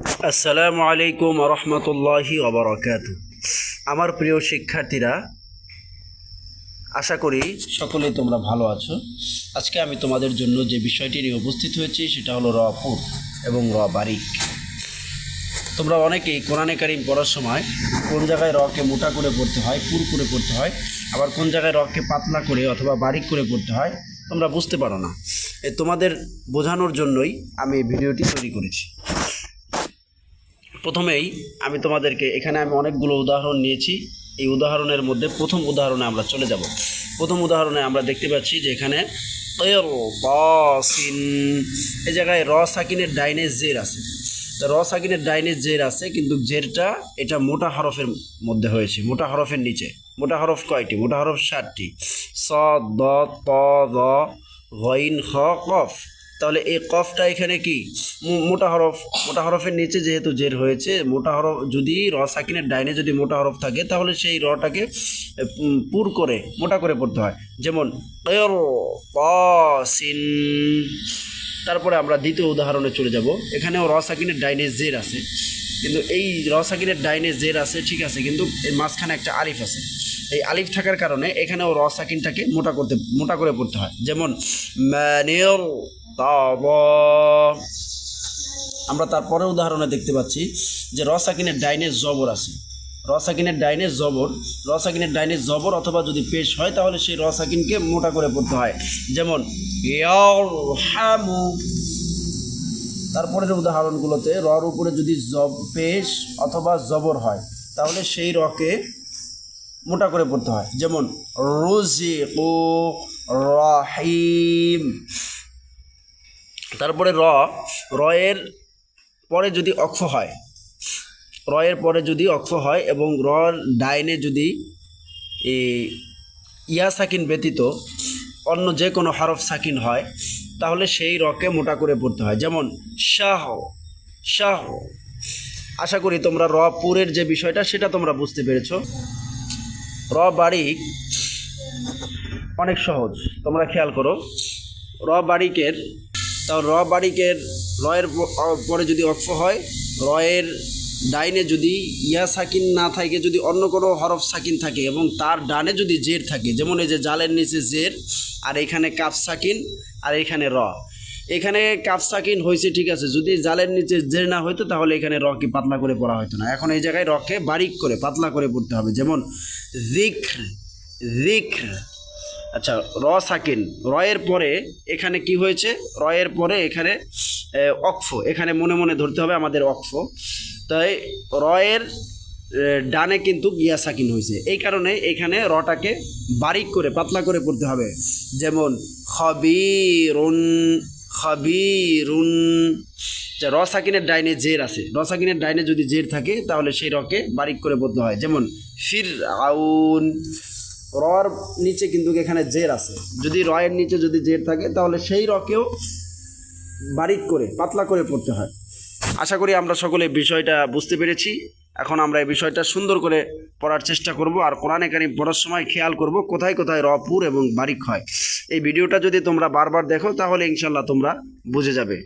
আসসালামু আলাইকুম রহমতুল্লাহি অবরাকাত আমার প্রিয় শিক্ষার্থীরা, আশা করি সকলেই তোমরা ভালো আছো। আজকে আমি তোমাদের জন্য যে বিষয়টি নিয়ে উপস্থিত হয়েছি, সেটা হলো র পুর এবং র বারিক। তোমরা অনেকেই কোরআনে কারিম পড়ার সময় কোন জায়গায় রকে মোটা করে পড়তে হয় পুর করে পড়তে হয়, আবার কোন জায়গায় রকে পাতলা করে অথবা বারিক করে পড়তে হয়, তোমরা বুঝতে পারো না। তোমাদের বোঝানোর জন্যই আমি এই ভিডিওটি তৈরি করেছি। প্রথমেই আমি তোমাদেরকে, এখানে আমি অনেকগুলো উদাহরণ নিয়েছি। এই উদাহরণের মধ্যে প্রথম উদাহরণে আমরা চলে যাব। প্রথম উদাহরণে আমরা দেখতে পাচ্ছি যে এখানে তৈর সিন এই জায়গায় র সাকিনের ডাইনে জের আছে। র সাকিনের ডাইনে জের আছে, কিন্তু জেরটা এটা মোটা হরফের মধ্যে হয়েছে, মোটা হরফের নিচে। মোটা হরফ কয়টি? মোটা হরফ ষাটটি স, দ, ত দ গইন, খ, কফ। তাহলে এই কফটা এখানে কি? মোটা হরফ, মোটা হরফের নিচে যেহেতু জের হয়েছে, মোটা হরফ যদি র সাকিনের ডাইনে যদি মোটা হরফ থাকে, তাহলে সেই রটাকে পুর করে, মোটা করে পড়তে হয়। যেমন সিন তারপরে আমরা দ্বিতীয় উদাহরণে চলে যাব। এখানেও র সাকিনের ডাইনে জের আছে। কিন্তু এই র সাকিনের ডাইনে জের আছে, ঠিক আছে, কিন্তু এর মাঝখানে একটা আলিফ আছে। এই আলিফ থাকার কারণে এখানেও র সাকিনটাকে মোটা করতে, মোটা করে পড়তে হয়। যেমন ম্যানিয়র আমরা তারপরে উদাহরণে দেখতে পাচ্ছি যে র সাকিনের ডাইনে জবর আছে। র সাকিনের ডাইনে জবর র সাকিনের ডাইনে জবর অথবা যদি পেশ হয়, তাহলে সেই র সাকিনকে মোটা করে পড়তে হয়। যেমন ইয়ারহামু তারপরের উদাহরণগুলোতে রর উপরে যদি জব পেশ অথবা জবর হয়, তাহলে সেই রকে মোটা করে পড়তে হয়। যেমন, রুজিকু রাহিম। তারপরে র, রয়ের পরে যদি অক্ষ হয়, রয়ের পরে যদি অক্ষ হয় এবং রর ডাইনে যদি ইয়া সাকিন ব্যতীত অন্য যে কোনো হরফ সাকিন হয় তাহলে সেই রকে মোটা করে পড়তে হয়। যেমন, শাহ শাহ। আশা করি তোমরা র পুরের যে বিষয়টা, সেটা তোমরা বুঝতে পেরেছ। র বারিক অনেক সহজ, তোমরা খেয়াল করো। র বারিকের তাও র বারিকের রয়ের পরে যদি অক্ষ হয়, রয়ের ডাইনে যদি ইয়া সাকিন না থাকে, যদি অন্য কোনো হরফ সাকিন থাকে এবং তার ডানে যদি জের থাকে, যেমন এই যে জালের নিচে জের আর এখানে কাফ সাকিন, আর এখানে র। এখানে কাপ সাকিন হয়েছে ঠিক আছে, যদি জালের নিচে জের না হইতো তাহলে এখানে রকে পাতলা করে পড়া হতো না। এখন এই জায়গায় রকে বারিক করে, পাতলা করে পড়তে হবে। যেমন জিক্র জিক্র। আচ্ছা র সাকিন, রয়ের পরে এখানে কি হয়েছে? রয়ের পরে এখানে অক্ফ। এখানে মনে মনে ধরতে হবে আমাদের অক্ফ। তাই রয়ের ডানে কিন্তু গিয়া সাকিন হয়েছে এই কারণে এখানে রটাকে বারিক করে, পাতলা করে পড়তে হবে। যেমন, খবিরুন খবিরুন। যে র সাকিনের ডাইনে জের আছে। র সাকিনের ডাইনে যদি জের থাকে, তাহলে সেই রকে বারিক করে পড়তে হয়। যেমন ফির আউন রর নিচে কিন্তু এখানে জের আছে। যদি রয়ের নিচে যদি জের থাকে, তাহলে সেই রকেও বারিক করে, পাতলা করে পড়তে হয়। আশা করি আমরা সকলে বিষয়টা বুঝতে পেরেছি। এখন আমরা এই বিষয়টা সুন্দর করে পড়ার চেষ্টা করব আর কোরআনে কারিম পড়ার সময় খেয়াল করব কোথায় কোথায় রপুর এবং বারিক হয়। এই ভিডিওটা যদি তোমরা বারবার দেখো তাহলে ইনশাল্লাহ তোমরা বুঝে যাবে।